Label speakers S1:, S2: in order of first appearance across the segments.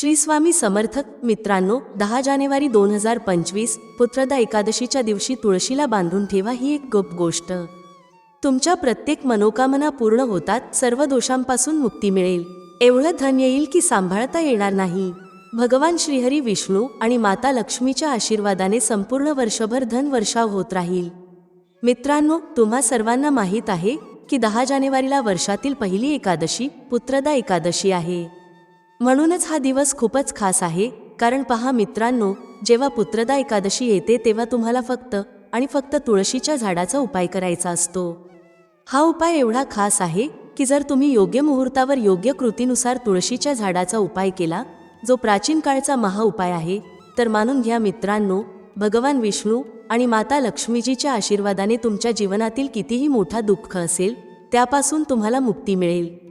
S1: श्री स्वामी समर्थक मित्रांनो दहा जानेवारी दोन हजार पंचवीस पुत्रदा एकादशीच्या दिवशी तुळशीला बांधून ठेवा ही एक गुप्त गोष्ट. तुमच्या प्रत्येक मनोकामना पूर्ण होतात सर्व दोषांपासून मुक्ती मिळेल. एवढं धन येईल की सांभाळता येणार नाही. भगवान श्रीहरी विष्णू आणि माता लक्ष्मीच्या आशीर्वादाने संपूर्ण वर्षभर धन वर्षाव होत राहील. मित्रांनो तुम्हा सर्वांना माहीत आहे की दहा जानेवारीला वर्षातील पहिली एकादशी पुत्रदा एकादशी आहे. म्हणूनच हा दिवस खूपच खास आहे कारण पहा मित्रांनो जेव्हा पुत्रदा एकादशी येते तेव्हा तुम्हाला फक्त आणि फक्त तुळशीच्या झाडाचा उपाय करायचा असतो. हा उपाय एवढा खास आहे की जर तुम्ही योग्य मुहूर्तावर योग्य कृतीनुसार तुळशीच्या झाडाचा उपाय केला जो प्राचीन काळचा महाउपाय आहे तर मानून घ्या मित्रांनो भगवान विष्णू आणि माता लक्ष्मीजीच्या आशीर्वादाने तुमच्या जीवनातील कितीही मोठा दुःख असेल त्यापासून तुम्हाला मुक्ती मिळेल.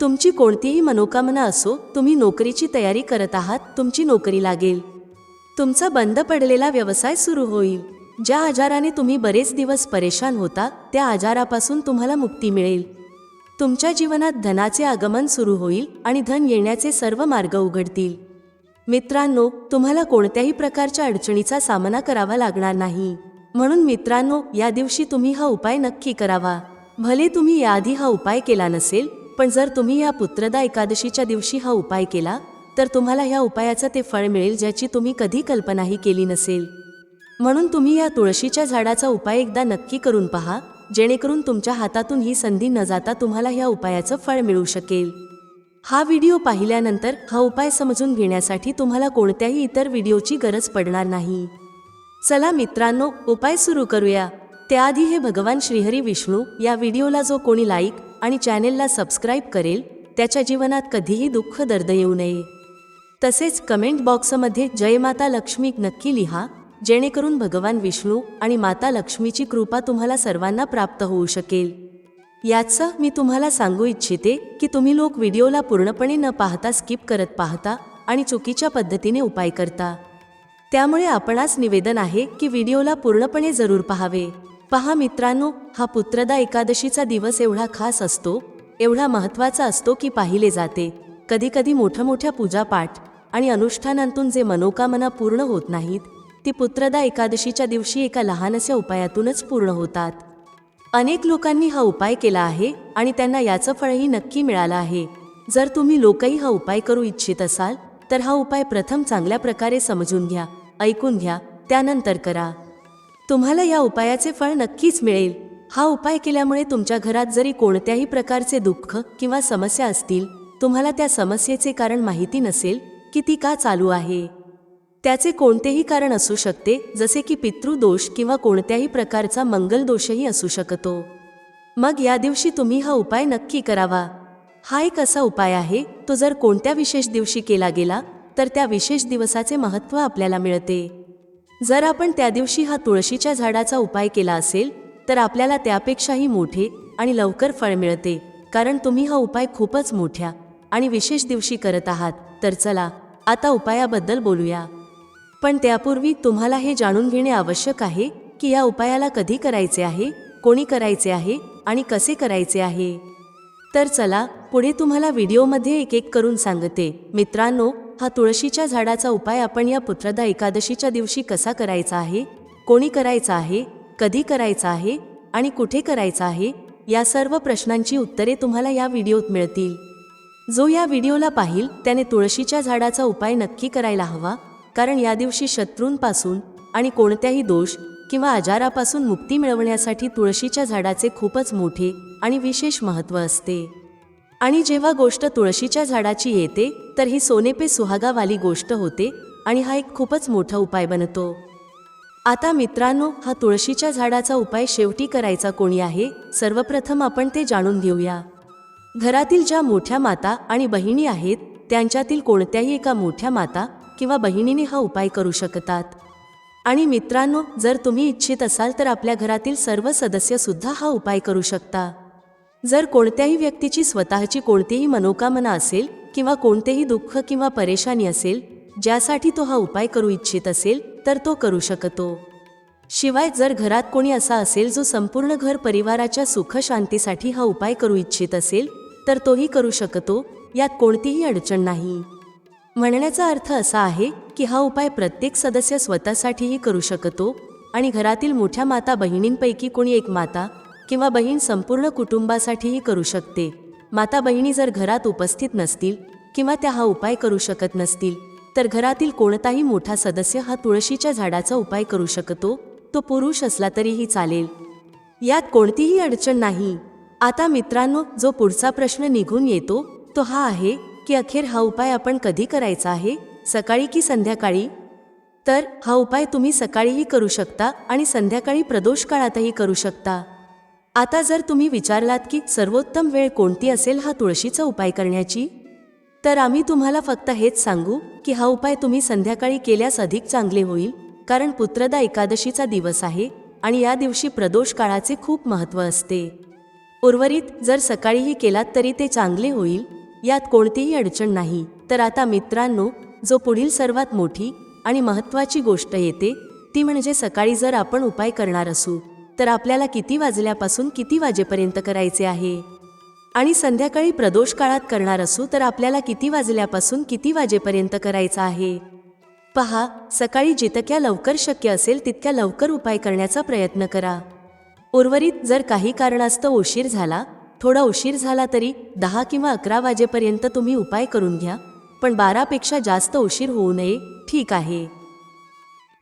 S1: तुमची कोणतीही मनोकामना असो तुम्ही नोकरीची तयारी करत आहात तुमची नोकरी लागेल. तुमचा बंद पडलेला व्यवसाय सुरू होईल. ज्या आजाराने तुम्ही बरेच दिवस परेशान होता त्या आजारापासून तुम्हाला मुक्ती मिळेल. तुमच्या जीवनात धनाचे आगमन सुरू होईल आणि धन येण्याचे सर्व मार्ग उघडतील. मित्रांनो तुम्हाला कोणत्याही प्रकारच्या अडचणीचा सामना करावा लागणार नाही. म्हणून मित्रांनो या दिवशी तुम्ही हा उपाय नक्की करावा. भले तुम्ही याआधी हा उपाय केला नसेल पण जर तुम्ही या पुत्रदा एकादशीच्या दिवशी हा उपाय केला तर तुम्हाला ह्या उपायाचं ते फळ मिळेल ज्याची तुम्ही कधी कल्पनाही केली नसेल. म्हणून तुम्ही या तुळशीच्या झाडाचा उपाय एकदा नक्की करून पहा जेणेकरून तुमच्या हातातून ही संधी न जाता तुम्हाला ह्या उपायाचं फळ मिळू शकेल. हा व्हिडिओ पाहिल्यानंतर हा उपाय समजून घेण्यासाठी तुम्हाला कोणत्याही इतर व्हिडिओची गरज पडणार नाही. चला मित्रांनो उपाय सुरू करूया. त्याआधी हे भगवान श्रीहरी विष्णू या व्हिडिओला जो कोणी लाईक आणि चॅनेलला सबस्क्राईब करेल त्याच्या जीवनात कधीही दुःख दर्द येऊ नये. तसेच कमेंट बॉक्समध्ये जय माता लक्ष्मी नक्की लिहा जेणेकरून भगवान विष्णू आणि माता लक्ष्मीची कृपा तुम्हाला सर्वांना प्राप्त होऊ शकेल. याचं मी तुम्हाला सांगू इच्छिते की तुम्ही लोक व्हिडिओला पूर्णपणे न पाहता स्किप करत पाहता आणि चुकीच्या पद्धतीने उपाय करता. त्यामुळे आपणास निवेदन आहे की व्हिडिओला पूर्णपणे जरूर पाहावे. पहा मित्रांनो हा पुत्रदा एकादशीचा दिवस एवढा खास असतो एवढा महत्त्वाचा असतो की पाहिले जाते. कधीकधी मोठ्या मोठ्या पूजापाठ आणि अनुष्ठानांतून जे मनोकामना पूर्ण होत नाहीत ती पुत्रदा एकादशीच्या दिवशी एका लहानशा उपायातूनच पूर्ण होतात. अनेक लोकांनी हा उपाय केला आहे आणि त्यांना याचं फळही नक्की मिळालं आहे. जर तुम्ही लोकही हा उपाय करू इच्छित असाल तर हा उपाय प्रथम चांगल्या प्रकारे समजून घ्या ऐकून घ्या त्यानंतर करा. तुम्हाला या उपायाचे फळ नक्कीच मिळेल. हा उपाय केल्यामुळे तुमच्या घरात जरी कोणत्याही प्रकारचे दुःख किंवा समस्या असतील तुम्हाला त्या समस्येचे कारण माहिती नसेल की ती का चालू आहे. त्याचे कोणतेही कारण असू शकते जसे की पितृदोष किंवा कोणत्याही प्रकारचा मंगल दोषही असू शकतो. मग या दिवशी तुम्ही हा उपाय नक्की करावा. हा एक असा उपाय आहे तो जर कोणत्या विशेष दिवशी केला गेला तर त्या विशेष दिवसाचे महत्त्व आपल्याला मिळते. जर आपण त्या दिवशी हा तुळशीच्या झाडाचा उपाय केला असेल तर आपल्याला त्यापेक्षाही मोठे आणि लवकर फळ मिळते. कारण तुम्ही हा उपाय खूपच मोठ्या आणि विशेष दिवशी करत आहात. तर चला आता उपायाबद्दल बोलूया. पण त्यापूर्वी तुम्हाला हे जाणून घेणे आवश्यक आहे की या उपायाला कधी करायचे आहे कोणी करायचे आहे आणि कसे करायचे आहे. तर चला पुढे तुम्हाला व्हिडिओमध्ये एक एक करून सांगते. मित्रांनो हा तुळशीच्या झाडाचा उपाय आपण या पुत्रदा एकादशीच्या दिवशी कसा करायचा आहे? कोणी करायचा आहे? कधी करायचा आहे? आणि कुठे करायचा आहे? या सर्व प्रश्नांची उत्तरे तुम्हाला या व्हिडिओत मिळतील. जो या व्हिडिओला पाहिल त्याने तुळशीच्या झाडाचा उपाय नक्की करायला हवा कारण या दिवशी शत्रूंपासून आणि कोणत्याही दोष किंवा आजारापासून मुक्ती मिळवण्यासाठी तुळशीच्या झाडाचे खूपच मोठे आणि विशेष महत्त्व असते. आणि जेव्हा गोष्ट तुळशीच्या झाडाची येते तर ही सोनेपे सुहागावाली गोष्ट होते आणि हा एक खूपच मोठा उपाय बनतो. आता मित्रांनो हा तुळशीच्या झाडाचा उपाय शेवटी करायचा कोणी आहे सर्वप्रथम आपण ते जाणून घेऊया. घरातील ज्या मोठ्या माता आणि बहिणी आहेत त्यांच्यातील कोणत्याही एका मोठ्या माता किंवा बहिणीने हा उपाय करू शकतात. आणि मित्रांनो जर तुम्ही इच्छित असाल तर आपल्या घरातील सर्व सदस्य सुद्धा हा उपाय करू शकता. जर कोणत्याही व्यक्तीची स्वतःची कोणतीही मनोकामना असेल किंवा कोणतेही दुःख किंवा परेशानी असेल ज्यासाठी तो हा उपाय करू इच्छित असेल तर तो करू शकतो. शिवाय जर घरात कोणी असा असेल जो संपूर्ण घर परिवाराच्या सुख शांतीसाठी हा उपाय करू इच्छित असेल तर तोही करू शकतो यात कोणतीही अडचण नाही. म्हणण्याचा अर्थ असा आहे की हा उपाय प्रत्येक सदस्य स्वतःसाठीही करू शकतो आणि घरातील मोठ्या माता बहिणींपैकी कोणी एक माता किंवा बहीण संपूर्ण कुटुंबासाठीही करू शकते. माता बहिणी जर घरात उपस्थित नसतील किंवा त्या हा उपाय करू शकत नसतील तर घरातील कोणताही मोठा सदस्य हा तुळशीच्या झाडाचा उपाय करू शकतो. तो पुरुष असला तरीही चालेल. यात कोणतीही अडचण नाही. आता मित्रांनो जो पुढचा प्रश्न निघून येतो तो हा आहे की अखेर हा उपाय आपण कधी करायचा आहे? सकाळी की संध्याकाळी? तर हा उपाय तुम्ही सकाळीही करू शकता आणि संध्याकाळी प्रदोष काळातही करू शकता. आता जर तुम्ही विचारलात की सर्वोत्तम वेळ कोणती असेल हा तुळशीचा उपाय करण्याची? तर आम्ही तुम्हाला फक्त हेच सांगू की हा उपाय तुम्ही संध्याकाळी केल्यास अधिक चांगले होईल कारण पुत्रदा एकादशीचा दिवस आहे आणि या दिवशी प्रदोष काळाचे खूप महत्त्व असते. उर्वरित जर सकाळीही केलात तरी ते चांगले होईल यात कोणतीही अडचण नाही. तर आता मित्रांनो जो पुढील सर्वात मोठी आणि महत्त्वाची गोष्ट येते ती म्हणजे सकाळी जर आपण उपाय करणार असू तर आपल्याला किती वाजल्यापासून किती वाजेपर्यंत करायचे आहे? आणि संध्याकाळी प्रदोष काळात करणार असू तर आपल्याला किती वाजल्यापासून किती वाजेपर्यंत करायचा आहे? पहा सकाळी जितक्या लवकर शक्य असेल तितक्या लवकर उपाय करण्याचा प्रयत्न करा. उर्वरित जर काही कारणास्तव उशीर झाला थोडा उशीर झाला तरी दहा किंवा अकरा वाजेपर्यंत तुम्ही उपाय करून घ्या पण बारापेक्षा जास्त उशीर होऊ नये ठीक आहे.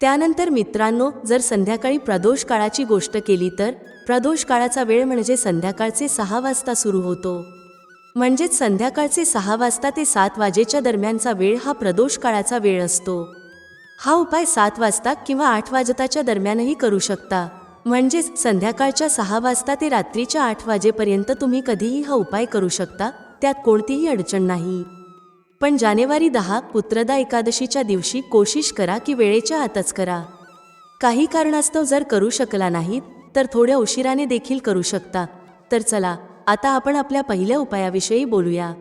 S1: त्यानंतर मित्रांनो जर संध्याकाळी प्रदोष काळाची गोष्ट केली तर? प्रदोष काळाचा वेळ म्हणजे संध्याकाळचे सहा वाजता सुरू होतो. म्हणजेच संध्याकाळचे सहा वाजता ते सात वाजेच्या दरम्यानचा वेळ हा प्रदोष काळाचा वेळ असतो. हा उपाय सात वाजता किंवा आठ वाजताच्या दरम्यानही करू शकता. म्हणजेच संध्याकाळच्या सहा वाजता ते रात्रीच्या आठ वाजेपर्यंत तुम्ही कधीही हा उपाय करू शकता त्यात कोणतीही अडचण नाही. पण जानेवारी दहा पुत्रदा एकादशीच्या दिवशी कोशिश करा की वेळेच्या आतच करा. काही कारणास्तव जर करू शकला नाहीत तर थोड्या उशिराने देखील करू शकता. तर चला आता आपण आपल्या पहिल्या उपायाविषयी बोलूया.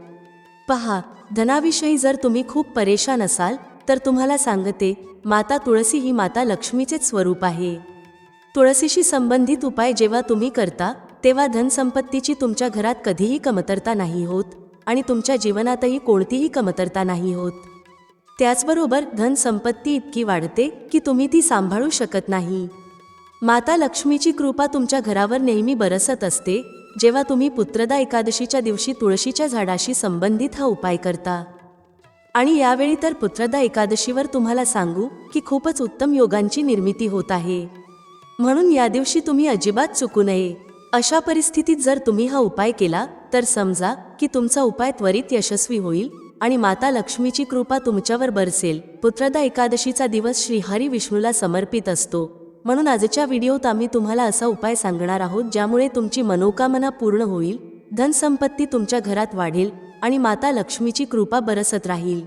S1: पहा धनाविषयी जर तुम्ही खूप परेशान असाल तर तुम्हाला सांगते माता तुळसी ही माता लक्ष्मीचेच स्वरूप आहे. तुळशीशी संबंधित उपाय जेव्हा तुम्ही करता तेव्हा धनसंपत्तीची तुमच्या घरात कधीही कमतरता नाही होत. आणि तुमच्या जीवनातही कोणतीही कमतरता नाही होत. त्याचबरोबर धनसंपत्ती इतकी वाढते की तुम्ही ती सांभाळू शकत नाही. माता लक्ष्मीची कृपा तुमच्या घरावर नेहमी बरसत असते जेव्हा तुम्ही पुत्रदा एकादशीच्या दिवशी तुळशीच्या झाडाशी संबंधित हा उपाय करता. आणि यावेळी तर पुत्रदा एकादशीवर तुम्हाला सांगू की खूपच उत्तम योगांची निर्मिती होत आहे. म्हणून या दिवशी तुम्ही अजिबात चुकू नये. अशा परिस्थितीत जर तुम्ही हा उपाय केला तर समजा की तुमचा उपाय त्वरित यशस्वी होईल आणि माता लक्ष्मीची कृपा तुमच्यावर बरसेल. पुत्रदा एकादशीचा दिवस श्रीहरी विष्णूला समर्पित असतो. म्हणून आजच्या व्हिडिओत आम्ही तुम्हाला असा उपाय सांगणार आहोत ज्यामुळे तुमची मनोकामना पूर्ण होईल धनसंपत्ती तुमच्या घरात वाढेल आणि माता लक्ष्मीची कृपा बरसत राहील.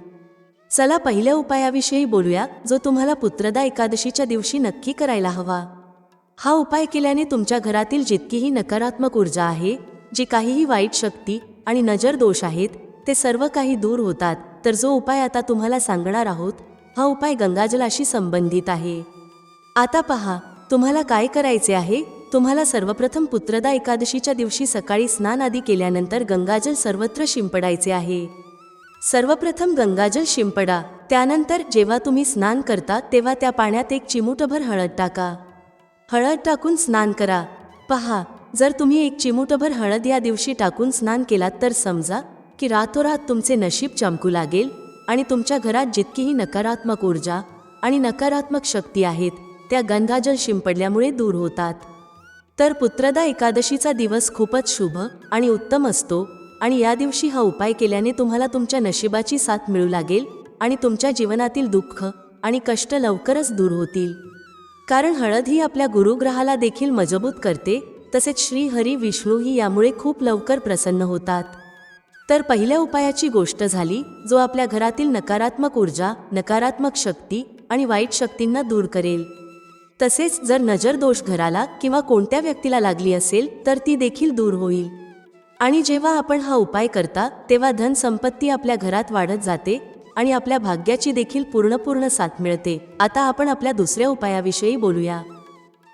S1: चला पहिल्या उपायाविषयी बोलूया जो तुम्हाला पुत्रदा एकादशीच्या दिवशी नक्की करायला हवा. हा उपाय केल्याने तुमच्या घरातील जितकीही नकारात्मक ऊर्जा आहे जी काहीही वाईट शक्ती आणि नजर दोष आहेत ते सर्व काही दूर होतात. तर जो उपाय आता तुम्हाला सांगणार आहोत हा उपाय गंगाजलाशी संबंधित आहे. आता पहा तुम्हाला काय करायचे आहे? तुम्हाला सर्वप्रथम पुत्रदा एकादशीच्या दिवशी सकाळी स्नान आदी केल्यानंतर गंगाजल सर्वत्र शिंपडायचे आहे. सर्वप्रथम गंगाजल शिंपडा. त्यानंतर जेव्हा तुम्ही स्नान करता तेव्हा त्या पाण्यात एक चिमूटभर हळद टाका. हळद टाकून स्नान करा. पहा जर तुम्ही एक चिमूटभर हळद या दिवशी टाकून स्नान केलात तर समजा की रातोरात तुमचे नशीब चमकू लागेल आणि तुमच्या घरात जितकीही नकारात्मक ऊर्जा आणि नकारात्मक शक्ती आहेत त्या गंगाजल शिंपडल्यामुळे दूर होतात. तर पुत्रदा एकादशीचा दिवस खूपच शुभ आणि उत्तम असतो आणि या दिवशी हा उपाय केल्याने तुम्हाला तुमच्या नशिबाची साथ मिळू लागेल आणि तुमच्या जीवनातील दुःख आणि कष्ट लवकरच दूर होतील. कारण हळद ही आपल्या गुरुग्रहाला देखील मजबूत करते तसेच श्री हरी विष्णूही यामुळे खूप लवकर प्रसन्न होतात. तर पहिल्या उपायाची गोष्ट झाली जो आपल्या घरातील नकारात्मक ऊर्जा नकारात्मक शक्ती आणि वाईट शक्तींना दूर करेल. तसेच जर नजर दोष घराला किंवा कोणत्या व्यक्तीला लागली असेल तर ती देखील दूर होईल. आणि जेव्हा आपण हा उपाय करता तेव्हा धनसंपत्ती आपल्या घरात वाढत जाते आणि आपल्या भाग्याची देखील पूर्णपूर्ण साथ मिळते. आता आपण आपल्या दुसऱ्या उपायाविषयी बोलूया.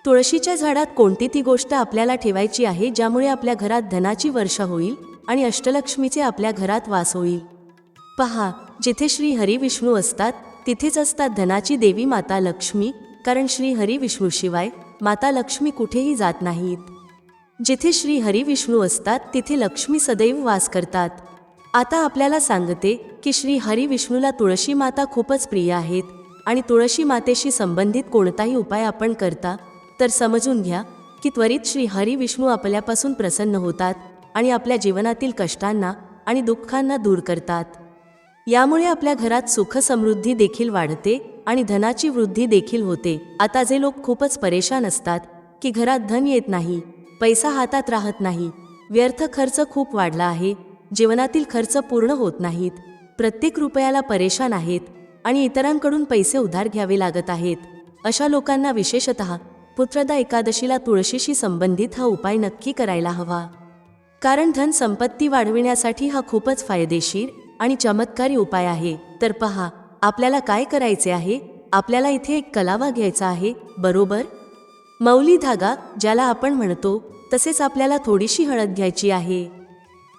S1: तुळशीच्या झाडात कोणती ती गोष्ट आपल्याला ठेवायची आहे ज्यामुळे आपल्या घरात धनाची वर्षा होईल आणि अष्टलक्ष्मीचे आपल्या घरात वास होईल? पहा जिथे श्री हरी विष्णू असतात तिथेच असतात धनाची देवी माता लक्ष्मी कारण श्री हरी विष्णूशिवाय माता लक्ष्मी कुठेही जात नाहीत. जिथे श्री हरी विष्णू असतात तिथे लक्ष्मी सदैव वास करतात. आता आपल्याला सांगते की श्री हरी विष्णूला तुळशी माता खूपच प्रिय आहेत आणि तुळशी मातेशी संबंधित कोणताही उपाय आपण करता? तर समजून घ्या की त्वरित श्री हरी विष्णू आपल्यापासून प्रसन्न होतात आणि आपल्या जीवनातील कष्टांना आणि दुःखांना दूर करतात. यामुळे आपल्या घरात सुख समृद्धी देखील वाढते आणि धनाची वृद्धी देखील होते. आता जे लोक खूपच परेशान असतात की घरात धन येत नाही पैसा हातात राहत नाही व्यर्थ खर्च खूप वाढला आहे जीवनातील खर्च पूर्ण होत नाहीत प्रत्येक रुपयाला परेशान आहेत आणि इतरांकडून पैसे उधार घ्यावे लागत आहेत अशा लोकांना विशेषत पुत्रदा एकादशीला तुळशीशी संबंधित हा उपाय नक्की करायला हवा. कारण धन संपत्ती वाढविण्यासाठी हा खूपच फायदेशीर आणि चमत्कारी उपाय आहे. तर पहा आपल्याला काय करायचे आहे? आपल्याला इथे एक कलावा घ्यायचा आहे बरोबर? मौली धागा ज्याला आपण म्हणतो तसेच आपल्याला थोडीशी हळद घ्यायची आहे.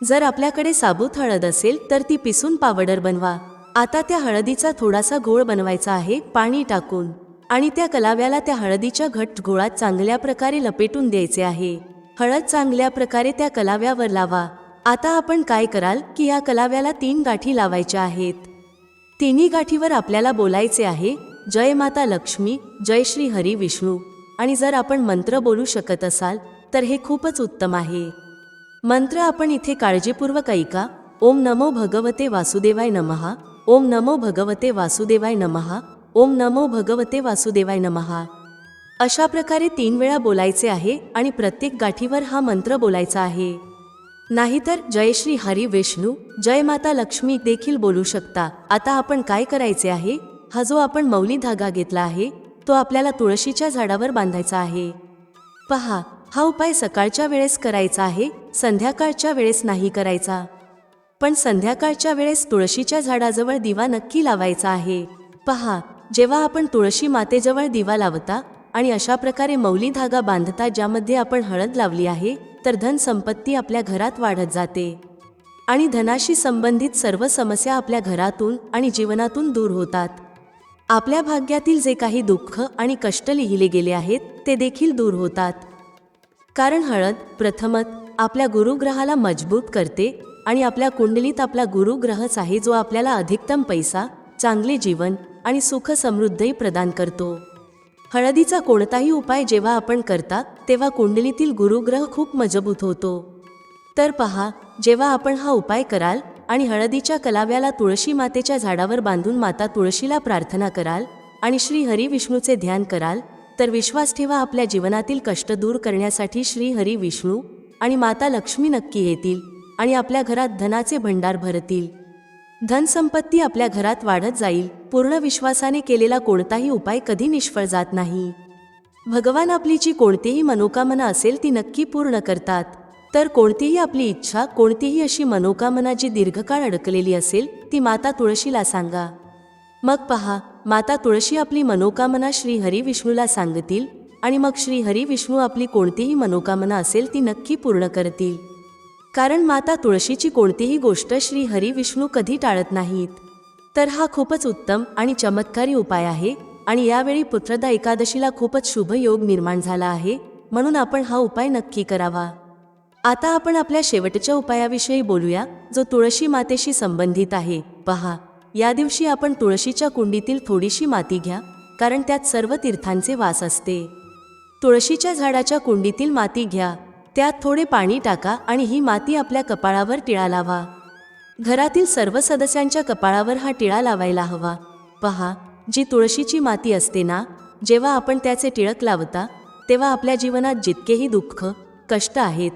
S1: जर आपल्याकडे साबूत हळद असेल तर ती पिसून पावडर बनवा. आता त्या हळदीचा थोडासा घोळ बनवायचा आहे पाणी टाकून. आणि त्या कलाव्याला त्या हळदीच्या घट गोळात चांगल्या प्रकारे लपेटून द्यायचे आहे. हळद चांगल्या प्रकारे त्या कलाव्यावर लावा. आता आपण काय कराल की या कलाव्याला तीन गाठी लावायच्या आहेत. तिन्ही गाठीवर आपल्याला बोलायचे आहे जय माता लक्ष्मी जय श्री हरी विष्णू. आणि जर आपण मंत्र बोलू शकत असाल तर हे खूपच उत्तम आहे. मंत्र आपण इथे काळजीपूर्वक ऐका. ओम नमो भगवते वासुदेवाय नमहा ओम नमो भगवते वासुदेवाय नमहा ओम नमो भगवते वासुदेवाय नमहा. अशा प्रकारे तीन वेळा बोलायचे आहे आणि प्रत्येक गाठीवर हा मंत्र बोलायचा आहे. नाहीतर जय श्री हरी विष्णू जय माता लक्ष्मी देखील बोलू शकता. आता आपण काय करायचे आहे? हा जो आपण मौली धागा घेतला आहे तो आपल्याला तुळशीच्या झाडावर बांधायचा आहे. पहा हा उपाय सकाळच्या वेळेस करायचा आहे संध्याकाळच्या वेळेस नाही करायचा. पण संध्याकाळच्या वेळेस तुळशीच्या झाडाजवळ दिवा नक्की लावायचा आहे. पहा जेव्हा आपण तुळशी मातेजवळ दिवा लावता आणि अशा प्रकारे मौली धागा बांधता ज्यामध्ये आपण हळद लावली आहे तर धन संपत्ती आपल्या घरात वाढत जाते. आणि धनाशी संबंधित सर्व समस्या आपल्या घरातून आणि जीवनातून दूर होतात. आपल्या भाग्यातील जे काही दुःख आणि कष्ट लिहिले गेले आहेत ते देखील दूर होतात. कारण हळद प्रथमत आपल्या गुरुग्रहाला मजबूत करते आणि आपल्या कुंडलीत आपला गुरुग्रहच आहे जो आपल्याला अधिकतम पैसा चांगले जीवन आणि सुख समृद्धही प्रदान करतो. हळदीचा कोणताही उपाय जेव्हा आपण करता तेव्हा कुंडलीतील गुरुग्रह खूप मजबूत होतो. तर पहा जेव्हा आपण हा उपाय कराल आणि हळदीच्या कलाव्याला तुळशी मातेच्या झाडावर बांधून माता तुळशीला प्रार्थना कराल आणि श्री हरी विष्णूचे ध्यान कराल तर विश्वास ठेवा आपल्या जीवनातील कष्ट दूर करण्यासाठी श्री हरी विष्णू आणि माता लक्ष्मी नक्की येतील आणि आपल्या घरात धनाचे भंडार भरतील. धनसंपत्ती आपल्या घरात वाढत जाईल. पूर्ण विश्वासाने केलेला कोणताही उपाय कधी निष्फळ जात नाही. भगवान आपली जी कोणतीही मनोकामना असेल ती नक्की पूर्ण करतात. तर कोणतीही आपली इच्छा कोणतीही अशी मनोकामना जी दीर्घकाळ अडकलेली असेल ती माता तुळशीला सांगा. मग पहा माता तुळशी आपली मनोकामना श्री हरी विष्णूला सांगतील आणि मग श्री हरी विष्णू आपली कोणतीही मनोकामना असेल ती नक्की पूर्ण करतील. कारण माता तुळशीची कोणतीही गोष्ट श्री हरी विष्णू कधी टाळत नाहीत. तर हा खूपच उत्तम आणि चमत्कारी उपाय आहे आणि यावेळी पुत्रदा एकादशीला खूपच शुभ योग निर्माण झाला आहे म्हणून आपण हा उपाय नक्की करावा. आता आपण आपल्या शेवटच्या उपायाविषयी बोलूया जो तुळशी मातेशी संबंधित आहे. पहा या दिवशी आपण तुळशीच्या कुंडीतील थोडीशी माती घ्या कारण त्यात सर्व तीर्थांचे वास असते. तुळशीच्या झाडाच्या कुंडीतील माती घ्या त्यात थोडे पाणी टाका आणि ही माती आपल्या कपाळावर टिळा लावा. घरातील सर्व सदस्यांच्या कपाळावर हा टिळा लावायला हवा. पहा जी तुळशीची माती असते ना जेव्हा आपण त्याचे टिळक लावता तेव्हा आपल्या जीवनात जितकेही दुःख कष्ट आहेत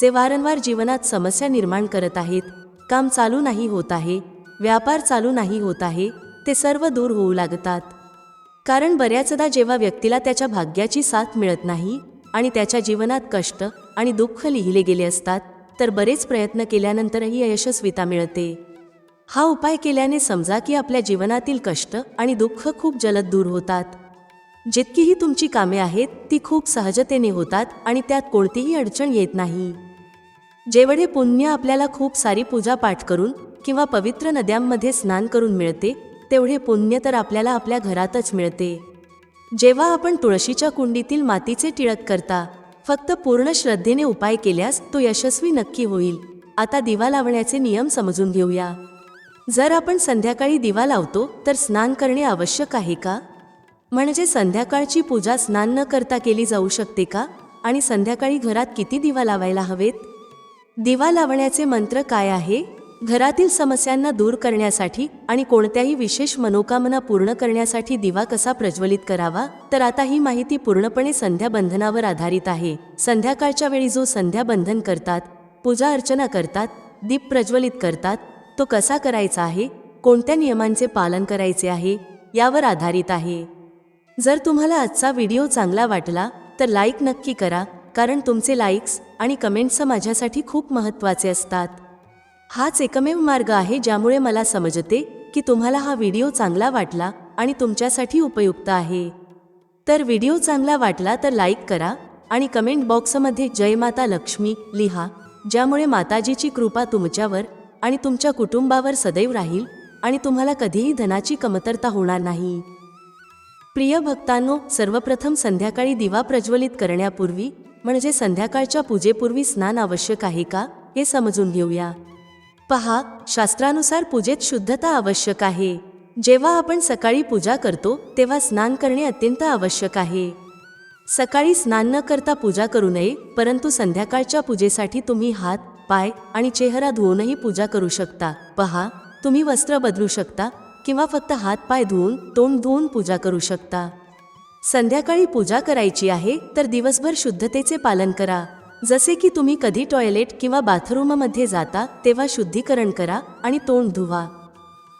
S1: जे वारंवार जीवनात समस्या निर्माण करत आहेत काम चालू नाही होत आहे व्यापार चालू नाही होत आहे ते सर्व दूर होऊ लागतात. कारण बऱ्याचदा जेव्हा व्यक्तीला त्याच्या भाग्याची साथ मिळत नाही आणि त्याच्या जीवनात कष्ट आणि दुःख लिहिले गेले असतात तर बरेच प्रयत्न केल्यानंतरही यशस्वीता मिळते. हा उपाय केल्याने समजा की आपल्या जीवनातील कष्ट आणि दुःख खूप जलद दूर होतात. जितकीही तुमची कामे आहेत ती खूप सहजतेने होतात आणि त्यात कोणतीही अडचण येत नाही. जेवढे पुण्य आपल्याला खूप सारी पूजा पाठ करून किंवा पवित्र नद्यांमध्ये स्नान करून मिळते तेवढे पुण्य तर आपल्याला आपल्या घरातच मिळते. जेव्हा आपण तुळशीच्या कुंडीतील मातीचे टिळक करता फक्त पूर्ण श्रद्धेने उपाय केल्यास तो यशस्वी नक्की होईल. आता दिवा लावण्याचे नियम समजून घेऊया. जर आपण संध्याकाळी दिवा लावतो तर स्नान करणे आवश्यक आहे का? म्हणजे संध्याकाळची पूजा स्नान न करता केली जाऊ शकते का? आणि संध्याकाळी घरात किती दिवा लावायला हवेत? दिवा लावण्याचे मंत्र काय आहे? घरातील समस्यांना दूर करण्यासाठी आणि कोणत्याही विशेष मनोकामना पूर्ण करण्यासाठी दिवा कसा प्रज्वलित करावा तर आता ही माहिती पूर्णपणे संध्याबंधनावर आधारित आहे. संध्याकाळच्या वेळी जो संध्याबंधन करतात पूजा अर्चना करतात दीप प्रज्वलित करतात तो कसा करायचा आहे कोणत्या नियमांचे पालन करायचे आहे यावर आधारित आहे. जर तुम्हाला आजचा व्हिडिओ चांगला वाटला तर लाईक नक्की करा कारण तुमचे लाईक्स आणि कमेंट्स माझ्यासाठी खूप महत्त्वाचे असतात. हाच एकमेव मार्ग आहे ज्यामुळे मला समजते की तुम्हाला हा व्हिडिओ चांगला वाटला आणि तुमच्यासाठी उपयुक्त आहे. तर व्हिडिओ चांगला वाटला तर लाईक करा आणि कमेंट बॉक्समध्ये जय माता लक्ष्मी लिहा ज्यामुळे माताजीची कृपा तुमच्यावर आणि तुमच्या कुटुंबावर सदैव राहील आणि तुम्हाला कधीही धनाची कमतरता होणार नाही. प्रिय भक्तांनो सर्वप्रथम संध्याकाळी दिवा प्रज्वलित करण्यापूर्वी म्हणजे संध्याकाळच्या पूजेपूर्वी स्नान आवश्यक आहे का हे समजून घेऊया. पहा शास्त्रानुसार पूजेत शुद्धता आवश्यक आहे. जेव्हा आपण सकाळी पूजा करतो तेव्हा स्नान करणे अत्यंत आवश्यक आहे. सकाळी स्नान न करता पूजा करू नये परंतु संध्याकाळच्या पूजेसाठी तुम्ही हात पाय आणि चेहरा धुवूनही पूजा करू शकता. पहा तुम्ही वस्त्र बदलू शकता किंवा फक्त हात पाय धुवून तोंड धुवून पूजा करू शकता. संध्याकाळी पूजा करायची आहे तर दिवसभर शुद्धतेचे पालन करा. जसे की तुम्ही कधी टॉयलेट किंवा बाथरूममध्ये जाता तेव्हा शुद्धीकरण करा आणि तोंड धुवा.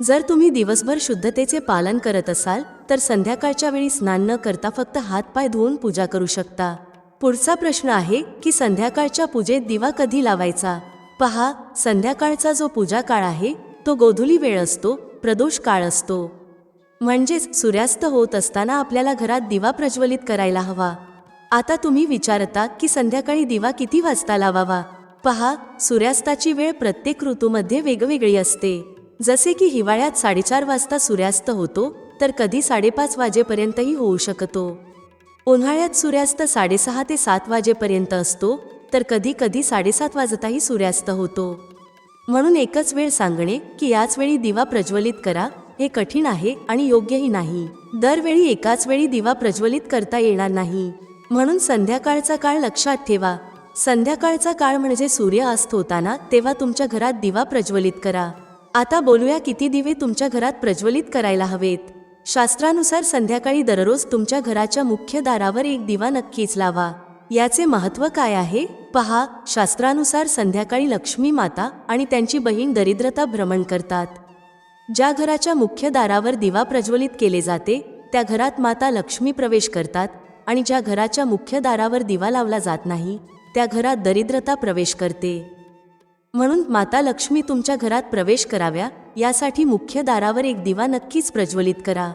S1: जर तुम्ही दिवसभर शुद्धतेचे पालन करत असाल तर संध्याकाळच्या वेळी स्नान न करता फक्त हातपाय धुवून पूजा करू शकता. पुढचा प्रश्न आहे की संध्याकाळच्या पूजेत दिवा कधी लावायचा? पहा संध्याकाळचा जो पूजा काळ आहे तो गोधुली वेळ असतो प्रदोष काळ असतो. म्हणजेच सूर्यास्त होत असताना आपल्याला घरात दिवा प्रज्वलित करायला हवा. आता तुम्ही विचारता की संध्याकाळी दिवा किती वाजता लावावा? पहा सूर्यास्ताची वेळ प्रत्येक ऋतूमध्ये वेगवेगळी असते. जसे की हिवाळ्यात साडेचार वाजता सूर्यास्त होतो तर कधी साडेपाच वाजेपर्यंतही होऊ शकतो. उन्हाळ्यात सूर्यास्त साडेसहा ते सात वाजेपर्यंत असतो तर कधी कधी साडेसात वाजताही सूर्यास्त होतो. म्हणून एकच वेळ सांगणे की याच वेळी दिवा प्रज्वलित करा हे कठीण आहे आणि योग्यही नाही. दरवेळी एकाच वेळी दिवा प्रज्वलित करता येणार नाही. म्हणून संध्याकाळचा काळ लक्षात ठेवा. संध्याकाळचा काळ म्हणजे सूर्य अस्त होताना तेव्हा तुमच्या घरात दिवा प्रज्वलित करा. आता बोलूया किती दिवे तुमच्या घरात प्रज्वलित करायला हवेत. शास्त्रानुसार संध्याकाळी दररोज तुमच्या घराच्या मुख्य दारावर एक दिवा नक्कीच लावा. याचे महत्त्व काय आहे? पहा शास्त्रानुसार संध्याकाळी लक्ष्मी माता आणि त्यांची बहीण दरिद्रता भ्रमण करतात. ज्या घराच्या मुख्य दारावर दिवा प्रज्वलित केले जाते त्या घरात माता लक्ष्मी प्रवेश करतात आणि ज्या घराच्या मुख्य दारावर दिवा लावला जात नाही त्या घरात दरिद्रता प्रवेश करते. म्हणून माता लक्ष्मी तुमच्या घरात प्रवेश कराव्या यासाठी मुख्य दारावर एक दिवा नक्कीच प्रज्वलित करा.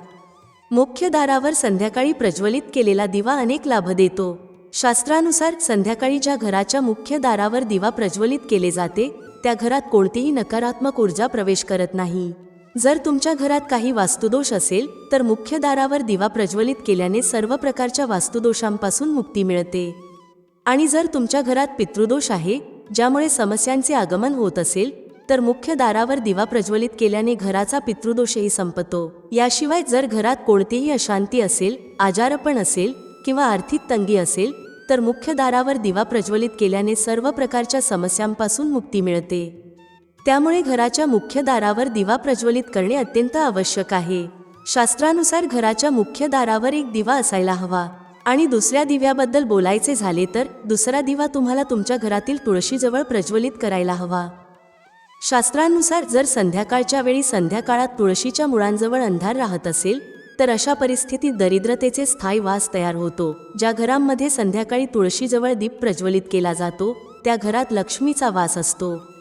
S1: मुख्य दारावर संध्याकाळी प्रज्वलित केलेला दिवा अनेक लाभ देतो. शास्त्रानुसार संध्याकाळी ज्या घराच्या मुख्य दारावर दिवा प्रज्वलित केले जाते त्या घरात कोणतीही नकारात्मक ऊर्जा प्रवेश करत नाही. जर तुमच्या घरात काही वास्तुदोष असेल तर मुख्य दारावर दिवा प्रज्वलित केल्याने सर्व प्रकारच्या वास्तुदोषांपासून मुक्ती मिळते. आणि जर तुमच्या घरात पितृदोष आहे ज्यामुळे समस्यांचे आगमन होत असेल तर मुख्य दारावर दिवा प्रज्वलित केल्याने घराचा पितृदोषही संपतो. याशिवाय जर घरात कोणतीही अशांती असेल आजारपण असेल किंवा आर्थिक तंगी असेल तर मुख्य दारावर दिवा प्रज्वलित केल्याने सर्व प्रकारच्या समस्यांपासून मुक्ती मिळते. त्यामुळे घराच्या मुख्य दारावर दिवा प्रज्वलित करणे अत्यंत आवश्यक आहे. शास्त्रानुसार घराच्या मुख्य दारावर एक दिवा असायला हवा. आणि दुसऱ्या दिव्याबद्दल बोलायचे झाले तर दुसरा दिवा तुम्हाला तुमच्या घरातील तुळशीजवळ प्रज्वलित करायला हवा. शास्त्रानुसार जर संध्याकाळच्या वेळी संध्याकाळात तुळशीच्या मुळांजवळ अंधार राहत असेल तर अशा परिस्थितीत दरिद्रतेचे स्थायी वास तयार होतो. ज्या घरांमध्ये संध्याकाळी तुळशीजवळ दीप प्रज्वलित केला जातो त्या घरात लक्ष्मीचा वास असतो.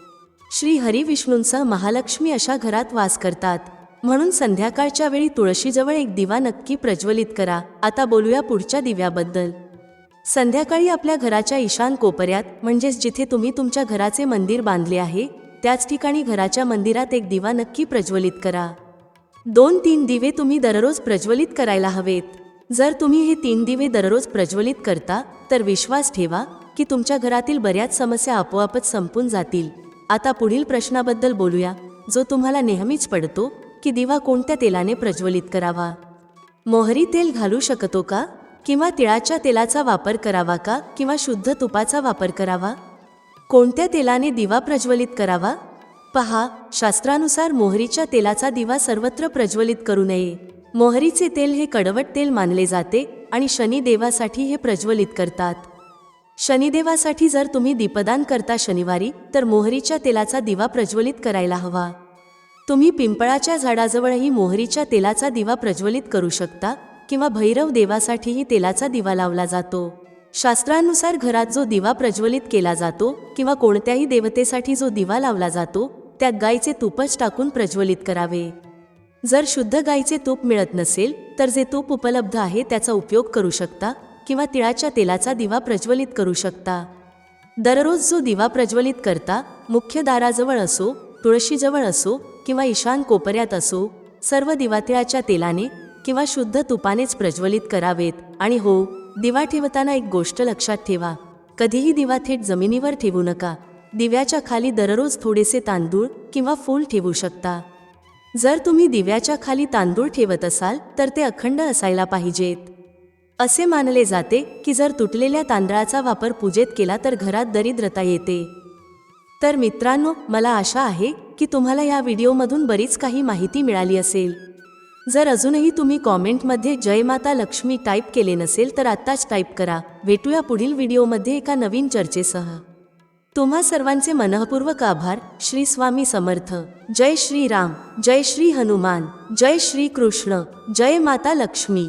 S1: श्री हरिविष्णूंसह महालक्ष्मी अशा घरात वास करतात. म्हणून संध्याकाळच्या वेळी तुळशीजवळ एक दिवा नक्की प्रज्वलित करा. आता बोलूया पुढच्या दिव्याबद्दल. संध्याकाळी आपल्या घराच्या ईशान कोपऱ्यात म्हणजेच जिथे तुम्ही तुमच्या घराचे मंदिर बांधले आहे त्याच ठिकाणी घराच्या मंदिरात एक दिवा नक्की प्रज्वलित करा. दोन तीन दिवे तुम्ही दररोज प्रज्वलित करायला हवेत. जर तुम्ही हे तीन दिवे दररोज प्रज्वलित करता तर विश्वास ठेवा की तुमच्या घरातील बऱ्याच समस्या आपोआपच संपून जातील. आता पुढील प्रश्नाबद्दल बोलूया जो तुम्हाला नेहमीच पडतो की दिवा कोणत्या तेलाने प्रज्वलित करावा? मोहरी तेल घालू शकतो का? किंवा तिळाच्या तेलाचा वापर करावा का? किंवा शुद्ध तुपाचा वापर करावा? कोणत्या तेलाने दिवा प्रज्वलित करावा? पहा शास्त्रानुसार मोहरीच्या तेलाचा दिवा सर्वत्र प्रज्वलित करू नये. मोहरीचे तेल हे कडवट तेल मानले जाते आणि शनिदेवासाठी हे प्रज्वलित करतात. शनिदेवासाठी जर तुम्ही दीपदान करता शनिवारी तर मोहरीच्या तेलाचा दिवा प्रज्वलित करायला हवा. तुम्ही पिंपळाच्या झाडाजवळही मोहरीच्या तेलाचा दिवा प्रज्वलित करू शकता किंवा भैरव देवासाठीही तेलाचा दिवा लावला जातो. शास्त्रानुसार घरात जो दिवा प्रज्वलित केला जातो किंवा कोणत्याही देवतेसाठी जो दिवा लावला जातो त्यात गायीचे तूपच टाकून प्रज्वलित करावे. जर शुद्ध गायीचे तूप मिळत नसेल तर जे तूप उपलब्ध आहे त्याचा उपयोग करू शकता किंवा तिळाच्या तेलाचा दिवा प्रज्वलित करू शकता. दररोज जो दिवा प्रज्वलित करता मुख्य दाराजवळ असो तुळशीजवळ असो किंवा ईशान कोपऱ्यात असो सर्व दिवा तिळाच्या तेलाने किंवा शुद्ध तुपानेच प्रज्वलित करावेत. आणि हो दिवा ठेवताना एक गोष्ट लक्षात ठेवा. कधीही दिवा थेट जमिनीवर ठेवू नका. दिव्याच्या खाली दररोज थोडेसे तांदूळ किंवा फूल ठेवू शकता. जर तुम्ही दिव्याच्या खाली तांदूळ ठेवत असाल तर ते अखंड असायला पाहिजेत. असे मानले जाते की जर तुटलेल्या तांदळाचा वापर पूजेत केला तर घरात दरिद्रता येते. तर मित्रांनो मला आशा आहे की तुम्हाला या व्हिडिओमधून बरीच काही माहिती मिळाली असेल. जर अजूनही तुम्ही कॉमेंटमध्ये जय माता लक्ष्मी टाईप केले नसेल तर आत्ताच टाईप करा. भेटूया पुढील व्हिडिओमध्ये एका नवीन चर्चेसह. तुम्हा सर्वांचे मनःपूर्वक आभार. श्री स्वामी समर्थ. जय श्री राम. जय श्री हनुमान. जय श्री कृष्ण. जय माता लक्ष्मी.